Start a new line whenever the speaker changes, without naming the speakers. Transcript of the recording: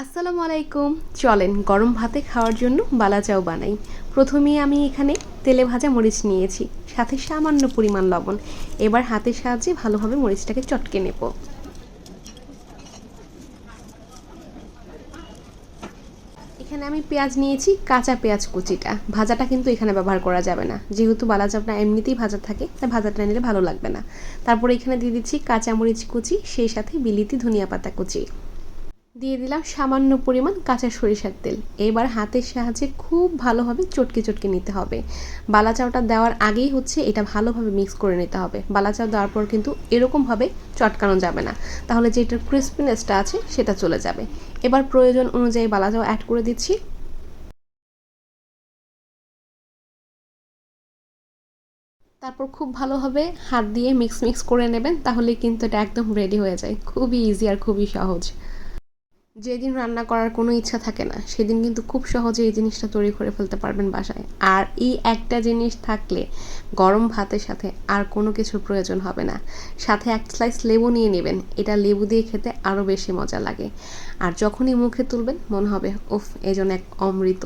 আসসালামু আলাইকুম। চলেন গরম ভাতে খাওয়ার জন্য বালা চাও বানাই। প্রথমেই আমি এখানে তেলে ভাজা মরিচ নিয়েছি, সাথে সামান্য পরিমাণ লবণ। এবার হাতের সাহায্যে ভালোভাবে মরিচটাকে চটকে নেব। এখানে আমি পেঁয়াজ নিয়েছি, কাঁচা পেঁয়াজ কুচিটা। ভাজাটা কিন্তু এখানে ব্যবহার করা যাবে না। যেহেতু বালা চাপটা এমনিতেই ভাজা থাকে, তাই ভাজাটা নিলে ভালো লাগবে না। তারপরে এখানে দিয়ে দিচ্ছি কাঁচা মরিচ কুচি, সেই সাথে বিলিতি ধনিয়া পাতা কুচি। দিয়ে দিলাম সামান্য পরিমাণ কাঁচা সরিষার তেল। এবার হাতের সাহায্যে খুব ভালোভাবে চটকে চটকে নিতে হবে। বালা চাউটা দেওয়ার আগেই হচ্ছে এটা ভালোভাবে মিক্স করে নিতে হবে। বালা চাউ দেওয়ার পর কিন্তু এরকমভাবে চটকানো যাবে না। তাহলে যে এটার ক্রিসপিনেসটা আছে সেটা চলে যাবে। এবার প্রয়োজন অনুযায়ী বালা চাউ অ্যাড করে দিচ্ছি। তারপর খুব ভালোভাবে হাত দিয়ে মিক্স মিক্স করে নেবেন, তাহলে কিন্তু এটা একদম রেডি হয়ে যায়। খুবই ইজি আর খুবই সহজ। যেদিন রান্না করার কোনো ইচ্ছা থাকে না, সেদিন কিন্তু খুব সহজে এই জিনিসটা তৈরি করে ফেলতে পারবেন বাসায়। আর এই একটা জিনিস থাকলে গরম ভাতের সাথে আর কোনো কিছুর প্রয়োজন হবে না। সাথে এক স্লাইস লেবু নিয়ে নেবেন, এটা লেবু দিয়ে খেতে আরও বেশি মজা লাগে। আর যখনই মুখে তুলবেন, মনে হবে ওফ এজন এক অমৃত।